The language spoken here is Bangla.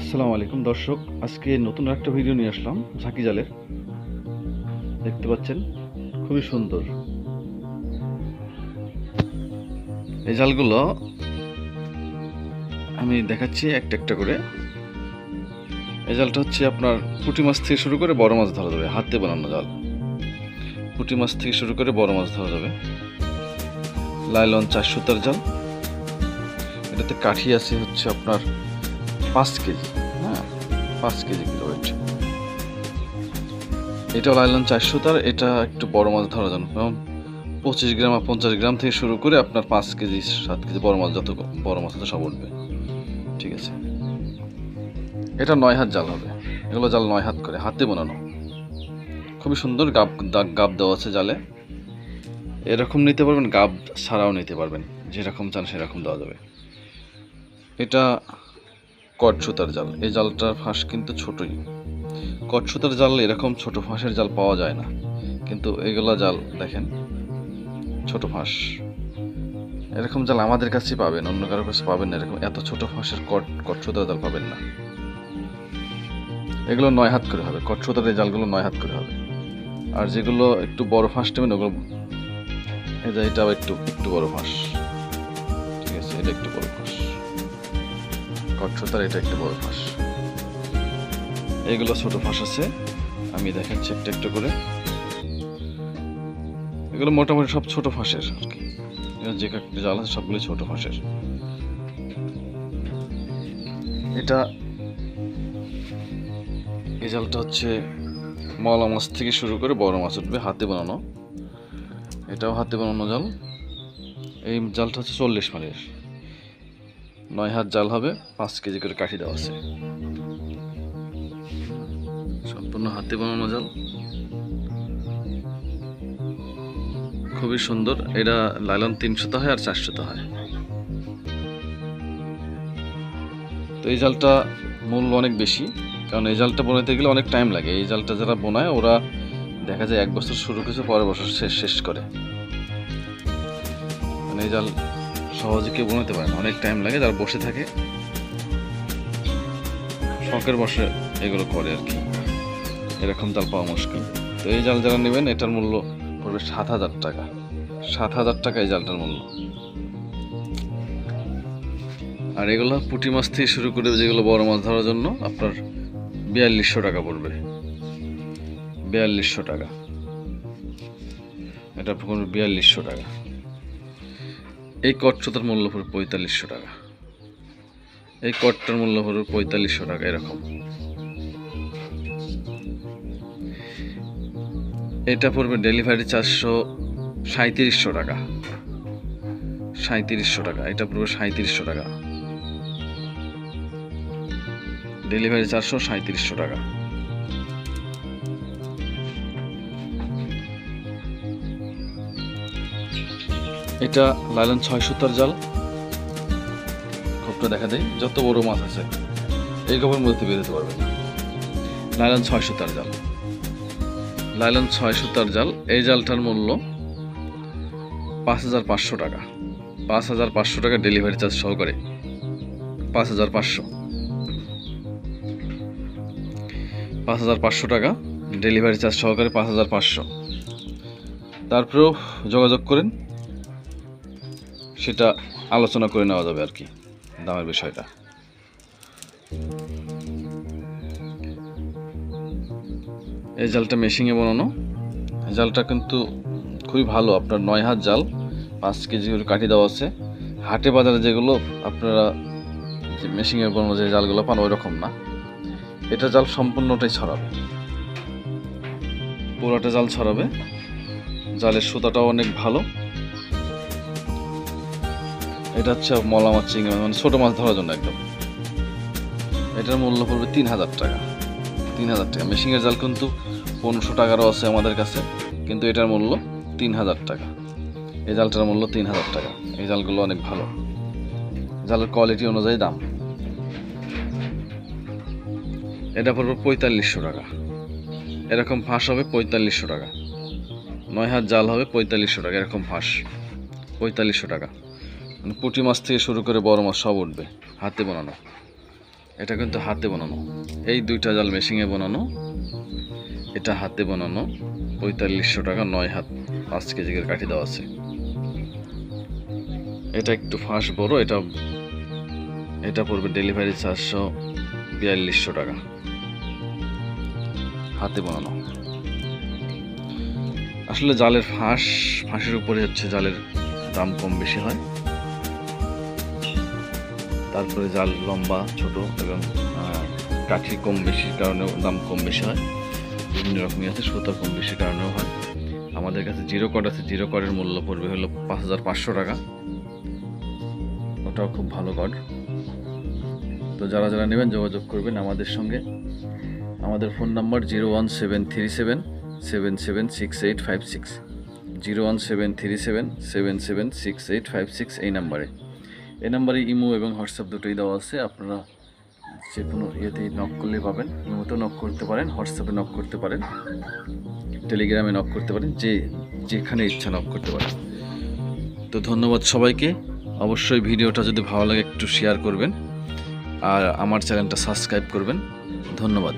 আসসালামু আলাইকুম, দর্শক। আজকে নতুন একটা ভিডিও নিয়ে আসলাম, ঝাঁকি জালের। দেখতে পাচ্ছেন, খুবই সুন্দর। এই জালগুলো আমি দেখাচ্ছি একটা একটা করে। এই জালটা হচ্ছে আপনার পুঁটি মাছ থেকে শুরু করে বড় মাছ ধরা যাবে, হাতে বানানো জাল। পুঁটি মাছ থেকে শুরু করে বড় মাছ ধরা যাবে। লাইলন চার সুতার জাল। এটাতে কাঠি আছে হচ্ছে আপনার পাঁচ কেজি হ্যাঁ পাঁচ কেজি কিলো ওয়েট এটা লাইলন চারশো তার এটা একটু বড় মাছ ধরার জন্য যেমন পঁচিশ গ্রাম আর পঞ্চাশ গ্রাম থেকে শুরু করে আপনার পাঁচ কেজি, সাত কেজি বড় মাছ যত বড় মাছ সব উঠবে। ঠিক আছে? এটা নয় হাত জাল হবে। এগুলো জাল নয় হাত করে, হাতে বানানো। খুবই সুন্দর গাব দাগ গাব দেওয়া আছে জালে। এরকম নিতে পারবেন, গাব ছাড়াও নিতে পারবেন। যেরকম চান সেরকম দেওয়া যাবে। এটা কট সুতার জাল। এই জালটার ফাঁস কিন্তু ছোটই। কট সুতার জাল এরকম ছোট ফাঁসের জাল পাওয়া যায় না। কিন্তু এগুলা জাল, দেখেন, ছোট ফাঁস। এরকম জাল আমাদের কাছেই পাবেন, অন্য কারোর কাছে পাবেন না। এরকম এত ছোট ফাঁসের কট কটসুতার জাল পাবেন না। এগুলো নয় হাত করে হবে। কট সুতার এই জালগুলো নয় হাত করে হবে। আর যেগুলো একটু বড় ফাঁস নেবেন ওগুলো যে এটা একটু একটু বড় ফাঁস। ঠিক আছে, এটা একটু বড় ফাঁস। কচ্ছতার এটা একটা বড় ফাঁস। এগুলো ছোট ফাঁস আছে। আমি দেখাচ্ছি একটা একটা করে। এগুলো মোটামুটি সব ছোট ফাঁসের আর কি। যে কয়েকটা জাল আছে সবগুলো ছোট ফাঁসের। এটা, এই জালটা হচ্ছে মলা মাছ থেকে শুরু করে বড় মাছ উঠবে হাতে বানানো। এটাও হাতে বানানো জাল। এই জালটা হচ্ছে চল্লিশ মালের। নয় হাত জাল হবে, পাঁচ কেজি করে কাঠি দেওয়া আছে। সম্পূর্ণ হাতে বানানো জাল। খুবই সুন্দর। এটা লাইলন তিনশোতে হয় আর চারশোতে হয়। তো এই জালটা মূল্য অনেক বেশি, কারণ এই জালটা বোনাতে গেলে অনেক টাইম লাগে। এই জালটা যারা বোনায়, ওরা দেখা যায় এক বছর শুরু করেছে, পরের বছর শেষ শেষ করে। মানে এই জাল সহজে কেউ বোনাতে পারে না। অনেক টাইম লাগে, যারা বসে থাকে। শখের বসে এগুলো করে আর কি। এরকম জাল পাওয়া মুশকিল। তো এই জাল যারা নেবেন, এটার মূল্য পড়বে সাত হাজার টাকা। সাত হাজার টাকা এই জালটার মূল্য। আর এগুলো পুঁটি মাছ থেকে শুরু করে যেগুলো বড় মাছ ধরার জন্য আপনার বিয়াল্লিশশো টাকা পড়বে। বিয়াল্লিশশো টাকা। এটা পড়বে বিয়াল্লিশশো টাকা। এই কটটার মূল্য পড়বে পঁয়তাল্লিশশো টাকা। এই কটটার মূল্য পড়বে পঁয়তাল্লিশশো টাকা, এরকম। এটা পড়বে ডেলিভারি চারশো সাঁত্রিশশো টাকা। সাঁত্রিশশো টাকা, এটা পড়বে সাঁত্রিশশো টাকা। ডেলিভারি চারশো সাঁত্রিশশো টাকা। এটা লাইলন ছয় সুতার জাল। খোপটা দেখা দেয় যত বড় মাছ আছে, এই খোপের মধ্যে বেরোতে পারবে লাইলন ছয় সুতার জাল। লাইলন ছয় সুতার জাল, এই জালটার মূল্য পাঁচ হাজার পাঁচশো টাকা। পাঁচ হাজার পাঁচশো টাকা ডেলিভারি চার্জ সহকারে। পাঁচ হাজার পাঁচশো। পাঁচ হাজার পাঁচশো টাকা ডেলিভারি চার্জ সহকারে পাঁচ হাজার পাঁচশো। তারপরেও যোগাযোগ করেন সেটা আলোচনা করে নেওয়া যাবে আর কি, দামের বিষয়টা। এই জালটা মেশিংয়ে বানানো। জালটা কিন্তু খুবই ভালো, আপনার নয় হাত জাল, পাঁচ কেজি করে কাঠি দেওয়া আছে। হাটে বাজারে যেগুলো আপনারা যে মেশিংয়ে বানানো যে জালগুলো পান ওই রকম না। এটা জাল সম্পূর্ণটাই ছড়াবে। পুরোটা জাল ছড়াবে। জালের সুতাটাও অনেক ভালো। এটা হচ্ছে মলা মাছ চিংড়ি মাছ মানে ছোটো মাছ ধরার জন্য একদম। এটার মূল্য পড়বে তিন হাজার টাকা। তিন হাজার টাকা। মেশিনের জাল কিন্তু পনেরোশো টাকারও আছে আমাদের কাছে, কিন্তু এটার মূল্য তিন হাজার টাকা। এই জালটার মূল্য তিন হাজার টাকা। এই জালগুলো অনেক ভালো। জালের কোয়ালিটি অনুযায়ী দাম। এটা পড়বে পঁয়তাল্লিশশো টাকা। এরকম ফাঁস হবে পঁয়তাল্লিশশো টাকা। নয় হাত জাল হবে পঁয়তাল্লিশশো টাকা। এরকম ফাঁস। পঁয়তাল্লিশশো টাকা। পুঁটি মাছ থেকে শুরু করে বড় মাছ সব উঠবে, হাতে বানানো। এটা কিন্তু হাতে বানানো। এই দুইটা জাল মেশিনে বানানো, এটা হাতে বানানো। পঁয়তাল্লিশশো টাকা নয় হাত, পাঁচ কেজির কাঠি দেওয়া আছে। এটা একটু ফাঁস বড়, এটা এটা পড়বে ডেলিভারি চারশো বিয়াল্লিশশো টাকা। হাতে বানানো। আসলে জালের ফাঁস, ফাঁসের উপরে হচ্ছে জালের দাম কম বেশি হয়। তারপরে জাল লম্বা, ছোট এবং কাঠি কম বেশির কারণেও দাম কম বেশি হয়। বিভিন্ন রকমই আছে, সুতা কম বেশির কারণেও হয়। আমাদের কাছে জিরো কট আছে, জিরো কটের মূল্য পড়বে হলো পাঁচ হাজার পাঁচশো টাকা। ওটাও খুব ভালো কট। তো যারা যারা নেবেন যোগাযোগ করবেন আমাদের সঙ্গে। আমাদের phone number zero one seven three seven seven seven six eight five six. Zero one seven three seven seven seven six eight five six এই নাম্বারে। এই নাম্বারে ইমো এবং হোয়াটসঅ্যাপ দুটোই দেওয়া আছে। আপনারা যে কোনো ইয়েতেই নক করলেই পাবেন। ইমোতেও নক করতে পারেন, হোয়াটসঅ্যাপে নক করতে পারেন, টেলিগ্রামে নক করতে পারেন, যে যেখানে ইচ্ছা নক করতে পারেন। তো ধন্যবাদ সবাইকে। অবশ্যই ভিডিওটা যদি ভালো লাগে একটু শেয়ার করবেন। আর আমার চ্যানেলটা সাবস্ক্রাইব করবেন। ধন্যবাদ।